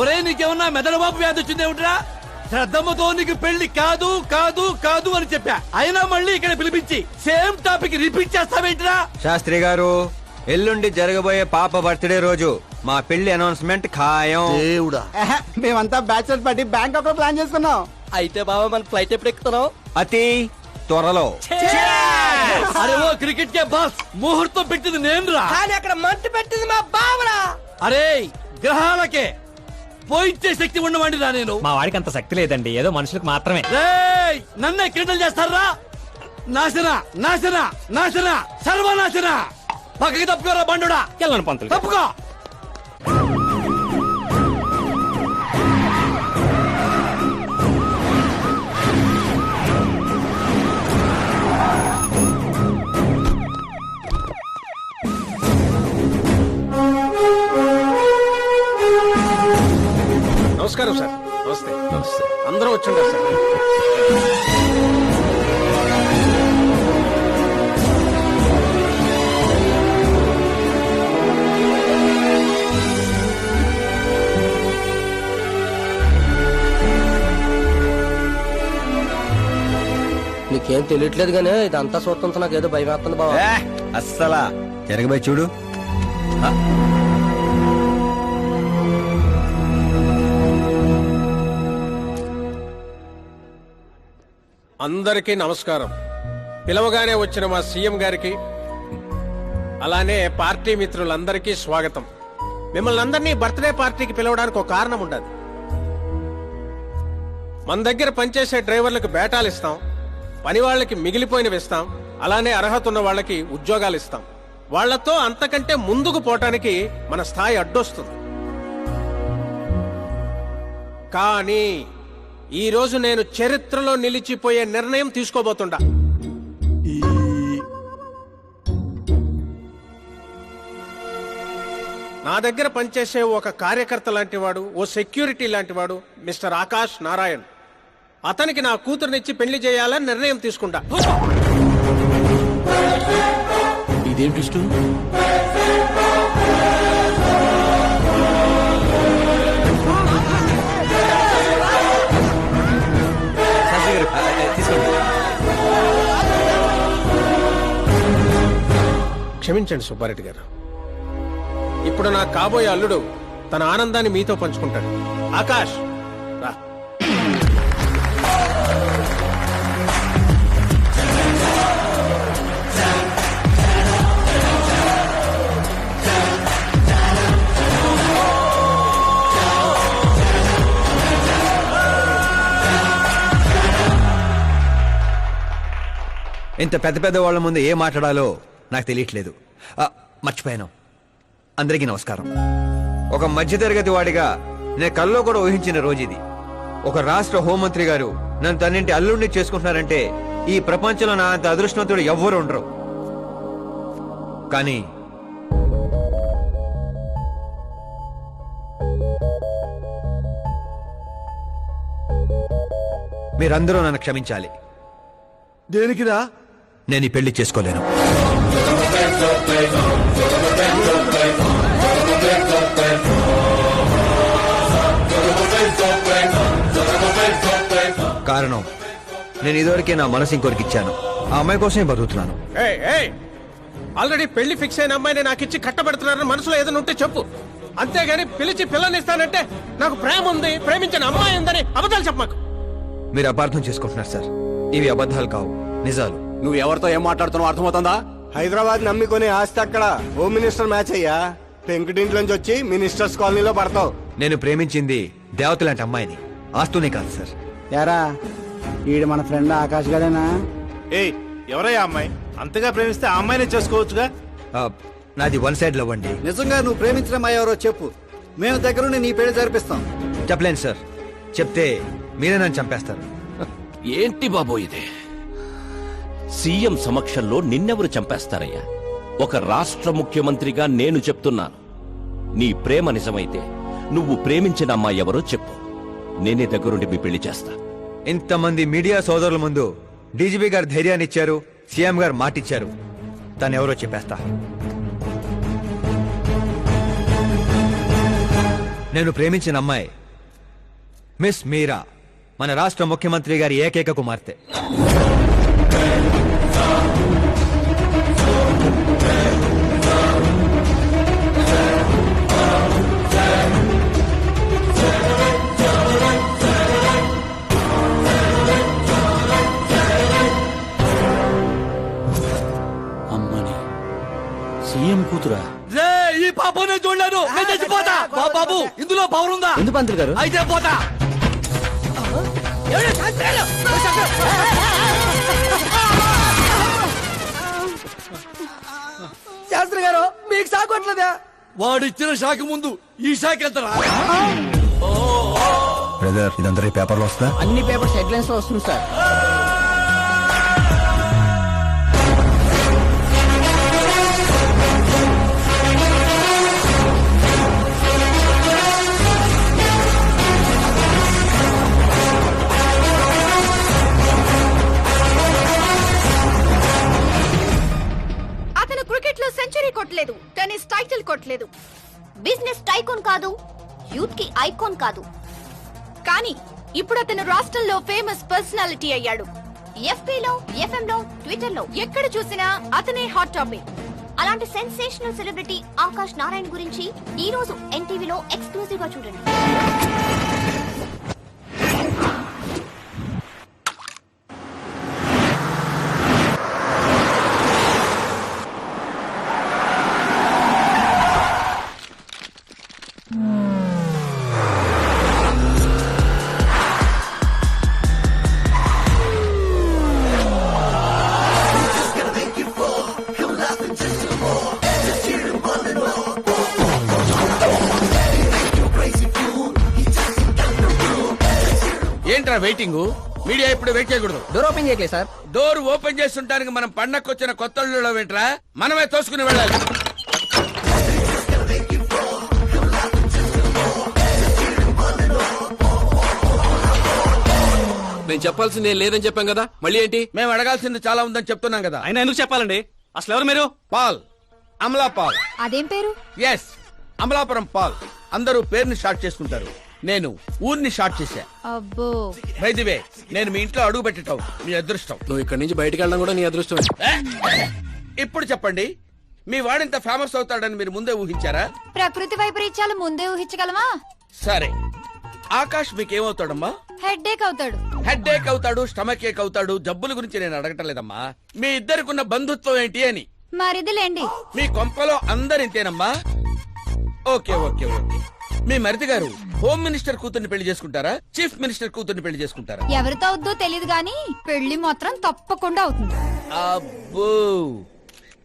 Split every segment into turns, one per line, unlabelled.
ఒరే నీకేమన్నా మెదడు బాబు వ్యాధి వచ్చింది ఏమిట్రా? శ్రద్ధమ్మతో నీకు పెళ్ళి కాదు కాదు కాదు అని చెప్పా. అయినా మళ్ళీ ఇక్కడ పిలిపించి సేమ్ టాపిక్ రిపీట్ చేస్తావేంట్రా?
శాస్త్రి గారు ఎల్లుండి జరగబోయే పాప బర్త్డే రోజు మా పెళ్ళి అనౌన్స్మెంట్ ఖాయం.
దేవుడా.
మేమంతా బ్యాచులర్ పార్టీ బ్యాంకాక్లో ప్లాన్ చేసుకున్నాం.
అయితే బాబా మన ఫ్లైట్ ఎప్పుడు ఎక్కుతున్నాం
అతి త్వరలో.
అరే ఓ క్రికెట్ కే బాస్ ముహూర్తం పెట్టింది నేను రా
కానీ అక్కడ మంట పెట్టింది మా బావరా.
అరే గ్రహాలకే పోయించే శక్తి ఉన్నవాడిని రా నేను.
మా వాడికి అంత శక్తి లేదండి ఏదో మనుషులకు మాత్రమే.
రేయ్ నన్నే క్రీడలు చేస్తారా? నాశన నాశన నాశన సర్వనాశన. పక్కకి తప్పుకోరా బండుడా.
వెళ్ళను పంతులు
తప్పుకో.
నమస్కారం సార్. నమస్తే. నమస్తే. అందరూ వచ్చిండారు సార్.
నీకేం తెలియట్లేదు కానీ ఇదంతా చూస్తుంటే నాకు ఏదో భయం వేస్తుంది బావా.
ఏ, అస్సలా. జరగబోయే చూడు.
అందరికీ నమస్కారం. పిలవగానే వచ్చిన మా సీఎం గారికి అలానే పార్టీ మిత్రులందరికీ స్వాగతం. మిమ్మల్ని అందరినీ బర్త్డే పార్టీకి పిలవడానికి ఒక కారణం ఉండదు మన దగ్గర పనిచేసే డ్రైవర్లకు బేటాలు ఇస్తాం పని వాళ్ళకి మిగిలిపోయినవి ఇస్తాం అలానే అర్హత ఉన్న వాళ్ళకి ఉద్యోగాలు ఇస్తాం. వాళ్ళతో అంతకంటే ముందుకు పోవటానికి మన స్థాయి అడ్డొస్తుంది. కానీ ఈ రోజు నేను చరిత్రలో నిలిచిపోయే నిర్ణయం తీసుకోబోతుండా. నా దగ్గర పనిచేసే ఒక కార్యకర్త లాంటి వాడు ఓ సెక్యూరిటీ లాంటి వాడు మిస్టర్ ఆకాష్ నారాయణ్. అతనికి నా కూతురునిచ్చి పెళ్ళి చేయాలని నిర్ణయం తీసుకుంటా.
ఇదేంటి
క్షమించండి సుబ్బారెడ్డి గారు. ఇప్పుడు నా కాబోయే అల్లుడు తన ఆనందాన్ని మీతో పంచుకుంటాడు. ఆకాష్ రా.
ఇంత పెద్ద పెద్ద వాళ్ళ ముందు ఏం మాట్లాడాలో నాకు తెలియట్లేదు. మర్చిపోయాను. అందరికీ నమస్కారం. ఒక మధ్యతరగతి వాడిగా నేను కల్లో కూడా ఊహించిన రోజు ఇది ఒక రాష్ట్ర హోంమంత్రి గారు నన్ను తన్నింటి అల్లుడిని చేసుకుంటున్నారంటే ఈ ప్రపంచంలో నా అంత అదృష్టవంతుడు ఎవ్వరు ఉండరు. కానీ మీరందరూ నన్ను క్షమించాలి.
దేనికిరా?
నేను ఈ పెళ్ళి చేసుకోలేను. కారణం నేను ఇదివరకే నా మనసు ఇంకొకరికి ఇచ్చాను. ఆ అమ్మాయి కోసమే బతుకుతున్నాను.
ఏయ్, ఏయ్! ఆల్రెడీ పెళ్ళి ఫిక్స్ అయిన అమ్మాయిని నాకు ఇచ్చి కట్టబెడుతున్నారని మనసులో ఏదైనా ఉంటే చెప్పు. అంతేగాని పిలిచి పిల్లనిస్తానంటే నాకు ప్రేమ ఉంది ప్రేమించిన అమ్మాయి ఉందని అబద్ధాలు చెప్పమాకు
మీరు అపార్థం చేసుకుంటున్నారు సార్. ఇవి అబద్ధాలు కావు నిజాలు.
నువ్వు ఎవరితో ఏం మాట్లాడుతున్నావు అర్థమవుతుందా? హైదరాబాద్ నమ్మికొని ఆస్తి అక్కడ. హోమ్ మినిస్టర్ మ్యాచ్ అయ్యా. పెంకుటింట్లోంచి వచ్చి మినిస్టర్స్ కాలనీలో పడతావు.
నేను ప్రేమించింది దేవత లాంటి అమ్మాయిని. ఆస్తూనే కాదు సార్.
యారా ఈడు మన ఫ్రెండ్ ఆకాష్ గడేనా
ఏయ్ ఎవరయ్యా అమ్మాయి? అంతగా ప్రేమిస్తే ఆ అమ్మాయినే చేసుకోవచ్చుగా?
ఆ, నాది వన్ సైడ్ లవ్ అండి.
నిజంగా నువ్వు ప్రేమించిన అమ్మాయి ఎవరో చెప్పు. మేము దగ్గరుండి నీ పెళ్ళి జరిపిస్తాం.
చెప్పలేను సార్. చెప్తే మీరే నన్ను చంపేస్తారు.
ఏంటి బాబో ఇది? సీఎం సమక్షంలో నిన్నెవరు చంపేస్తారయ్యా? ఒక రాష్ట్ర ముఖ్యమంత్రిగా నేను చెప్తున్నాను. నీ ప్రేమ నిజమైతే నువ్వు ప్రేమించిన అమ్మాయి ఎవరో చెప్పు. నేనే దగ్గరుండి మీ పెళ్ళి చేస్తా.
ఇంతమంది మీడియా సోదరుల ముందు డీజీపీ గారు ధైర్యాన్ని ఇచ్చారు సీఎం గారు మాటిచ్చారు. తను ఎవరో చెప్పేస్తా. నేను ప్రేమించిన అమ్మాయి మిస్ మీరా మన రాష్ట్ర ముఖ్యమంత్రి గారి ఏకైక కుమార్తె.
ఎందుకు పంతులు గారు?
అయితే పోతా.
శాస్త్రి గారు మీకు సాగొట్లేదా
వాడిచ్చిన షాక్ ముందు ఈ షాక్ ఎంతరా
బ్రదర్ ఇదంతా పేపర్లో వస్తుందా?
అన్ని పేపర్స్ హెడ్లైన్స్లో వస్తుంది సార్.
ఐకాన్ కాదు. యూత్కి ఐకాన్ కాదు. కానీ ఇప్పుడు అతను రాష్ట్రంలో ఫేమస్ పర్సనాలిటీ అయ్యాడు. ఎఫ్పీలో లో ట్విట్టర్లో ఎక్కడ చూసినా అతనే హాట్ టాపిక్. అలాంటి సెన్సేషనల్ సెలబ్రిటీ ఆకాష్ నారాయణ గురించి ఈ రోజు ఎన్టీవీలో ఎక్స్క్లూజివ్గా చూడండి.
వెయిటింగ్ మీడియా ఇప్పుడు వెయిట్ చేయకూడదు.
డోర్ ఓపెన్ చేయట్లేదు సార్
డోర్ ఓపెన్ చేస్తుంటానికి మనం పండక్కొచ్చిన కొత్త ఏంట్రా? మనమే తోసుకుని వెళ్ళాలి.
నేను చెప్పాల్సింది ఏం లేదని చెప్పాం కదా? మళ్ళీ ఏంటి?
మేము అడగాల్సింది చాలా ఉందని చెప్తున్నాం కదా.
ఆయన ఎందుకు చెప్పాలండి? అసలు ఎవరు మీరు?
పాల్. అమలా పాల్.
అదేం పేరు?
Yes Amalapuram Paul. అందరూ పేరుని షార్ట్ చేసుకుంటారు. నేను ఊరిని షార్ట్ చేశా.
అబ్బో.
వే నేను మీ ఇంట్లో అడుగు పెట్టటం మీ అదృష్టం.
నువ్వు ఇక్కడి నుంచి బయటకు వెళ్ళడం కూడా నీ అదృష్టం
ఇప్పుడు చెప్పండి మీ వాడింత ఫేమస్ అవుతాడని మీరు ముందే ఊహించారా?
ప్రకృతి వైపరీత్యాలు ముందే ఊహించగలమా?
సరే. ఆకాష్ మీకేమవుతాడమ్మా?
హెడ్ ఏక్ అవుతాడు.
హెడ్ ఏక్ అవుతాడు స్టమక్ ఏక్ అవుతాడు జబ్బుల గురించి నేను అడగటం లేదమ్మా. మీ ఇద్దరికున్న బంధుత్వం ఏంటి అని.
మరిదిలేండి.
మీ కొంపలో అందరింతేనమ్మా. Okay okay okay. మీ మరిది గారు హోమ్ మినిస్టర్ కూతుర్ని పెళ్ళి చేసుకుంటారా? చీఫ్ మినిస్టర్ కూతుర్ని పెళ్ళి చేసుకుంటారా?
ఎవరితో అవుద్దో తెలియదు గాని పెళ్ళి మాత్రం తప్పకుండా అవుతుంది.
అబ్బో!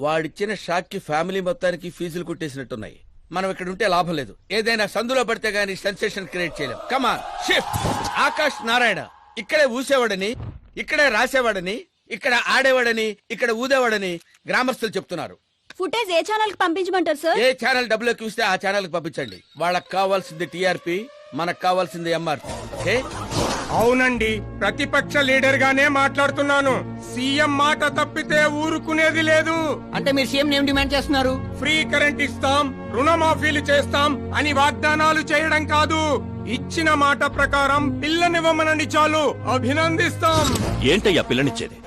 వాడిచ్చిన షాక్కి ఫ్యామిలీ మొత్తానికి ఫీజులు కుట్టేసినట్టున్నాయి. మనం ఇక్కడ ఉంటే లాభం లేదు. ఏదైనా సందులో పడితే గానీ సెన్సేషన్ క్రియేట్ చేయలేం. Come on shift Akash Narayana. ఇక్కడే ఊసేవాడని ఇక్కడే రాసేవాడని ఇక్కడ ఆడేవాడని ఇక్కడ ఊదేవాడని గ్రామస్తులు చెప్తున్నారు.
ఫుటేజ్ ఏ ఛానల్కి పంపించమంటారు సార్
ఏ ఛానల్ డబ్బులు ఎక్కువ ఇస్తే ఆ ఛానల్కి పంపించండి. వాళ్ళకి కావాల్సింది టీఆర్పీ మనకు కావాల్సింది ఎంఆర్పీ ఓకే?
అవునండి. ప్రతిపక్ష లీడర్ గానే మాట్లాడుతున్నాను. సీఎం మాట తప్పితే ఊరుకునేది లేదు.
అంటే మీరు సీఎం ఏం డిమాండ్ చేస్తున్నారు?
ఫ్రీ కరెంట్ ఇస్తాం రుణమాఫీలు చేస్తాం అని వాగ్దానాలు చేయడం కాదు. ఇచ్చిన మాట ప్రకారం పిల్లనివ్వమనని చాలు. అభినందిస్తాం.
ఏంటయ్యా పిల్లనిచ్చేది?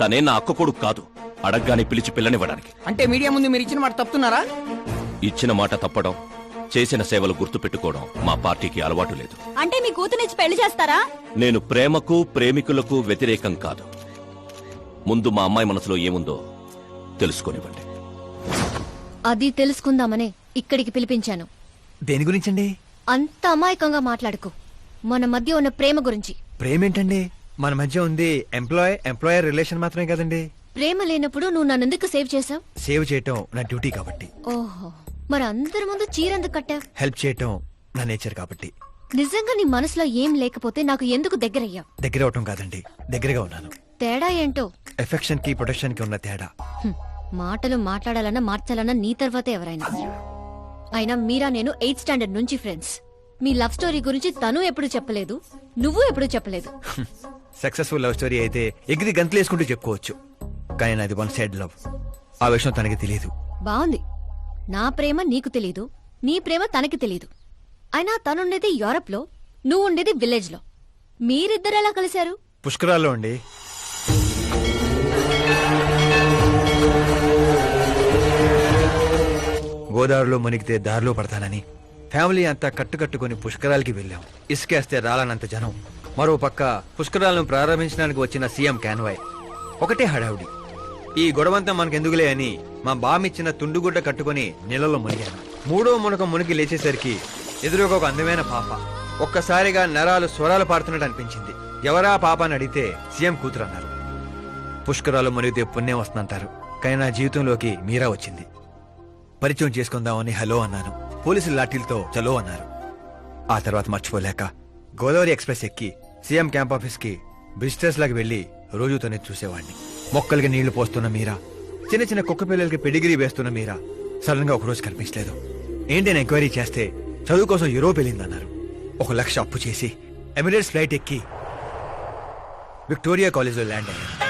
తనే నా అక్క కొడుకు కాదు. అడగ్గానే పిలిచి పిల్లనివ్వడానికి.
అంటే మీడియా ముందు మీరు ఇచ్చిన మాట తప్పుతున్నారా?
ఇచ్చిన మాట తప్పడం చేసిన సేవలు గుర్తుపెట్టుకోవడం మా పార్టీకి అలవాటు లేదు.
అంటే మీ కూతునిచ్చి పెళ్ళి చేస్తారా?
నేను ప్రేమకు ప్రేమికులకు వ్యతిరేకం కాదు. ముందు మా అమ్మాయి మనసులో ఏముందో తెలుసుకోనివ్వండి.
అది తెలుసుకుందామనే ఇక్కడికి పిలిపించాను.
దేని గురించండి?
అంత అమాయకంగా మాట్లాడుకో. మన మధ్య ఉన్న ప్రేమ గురించి.
ప్రేమేంటండి? మన మధ్య ఉంది ఎంప్లాయ్ ఎంప్లాయర్ రిలేషన్ మాత్రమే కదండి.
ప్రేమ లేనప్పుడు నువ్వు నన్నెందుకు సేవ్ చేసావు
సేవ్ చేయటం నా డ్యూటీ కాబట్టి.
ఓహో మరి అందరి ముందు చీరెందుకు కట్టావు?
హెల్ప్ చేయటం నా నేచర్ కాబట్టి.
నిజంగా నీ మనసులో ఏం లేకపోతే నాకు ఎందుకు దగ్గరయ్యావు?
దగ్గర అవటం కాదండి దగ్గరగా ఉన్నాను.
తేడా ఏంటో?
ఎఫెక్షన్కి ప్రొటెక్షన్కి ఉన్న తేడా.
హ్మ్. మాటలు మాట్లాడాలన్నా మార్చాలన్నా నీ తర్వాతే ఎవరైనా. అయినా మీరా నేను ఎయిత్ స్టాండర్డ్ నుంచి ఫ్రెండ్స్. మీ లవ్ స్టోరీ గురించి తను ఎప్పుడు చెప్పలేదు నువ్వు ఎప్పుడు చెప్పలేదు.
సక్సెస్ఫుల్ లవ్ స్టోరీ అయితే ఎగిరి గంతులు వేసుకుంటూ చెప్పుకోవచ్చు. కానీ నాది వన్ సైడ్ లవ్. ఆ విషయం తనకి తెలియదు
బాగుంది నా ప్రేమ నీకు తెలీదు. నీ ప్రేమ తనకి తెలీదు. అయినా తనుండేది యూరప్లో నువ్వు ఉండేది విలేజ్లో మీరిద్దరు ఎలా కలిశారు?
పుష్కరాల్లో అండి. గోదావరిలో మునిగితే దారిలో పడతానని ఫ్యామిలీ అంతా కట్టుకట్టుకుని పుష్కరాలకి వెళ్ళాం. ఇసుకేస్తే రాలనంత జనం. మరో పక్క పుష్కరాలను ప్రారంభించడానికి వచ్చిన సీఎం కాన్వాయ్. ఒకటే హడావుడి. ఈ గొడవంతా మనకెందుకులే అని మా బామిచ్చిన తుండుగుడ్డ కట్టుకుని నీళ్ళలో మునిగాను. మూడో మునక మునిగి లేచేసరికి ఎదురుగా ఒక అందమైన పాప. ఒక్కసారిగా నరాలు స్వరాలు పాడుతున్నట్టు అనిపించింది. ఎవరా పాప అని అడిగితే సీఎం కూతురు అన్నారు. పుష్కరాలు మునిగితే పుణ్యం వస్తుందంటారు. కానీ నా జీవితంలోకి మీరా వచ్చింది. పరిచయం చేసుకుందామని హలో అన్నాను. పోలీసులు లాఠీలతో చలో అన్నారు. ఆ తర్వాత మర్చిపోలేక గోదావరి ఎక్స్ప్రెస్ ఎక్కి సీఎం క్యాంప్ ఆఫీస్కి బిజినెస్ లాగా వెళ్ళి రోజు తనే చూసేవాడిని. మొక్కలకి నీళ్ళు పోస్తున్న మీరా? చిన్న చిన్న కుక్క పిల్లలకి పెడిగిరీ వేస్తున్న మీరా? సడన్గా ఒకరోజు కనిపించలేదు. ఏంటని ఎంక్వైరీ చేస్తే చదువు కోసం యూరోప్ వెళ్ళిందన్నారు. ఒక లక్ష అప్పు చేసి ఎమిరేట్స్ ఫ్లైట్ ఎక్కి విక్టోరియా కాలేజ్లో ల్యాండ్ అయ్యాను.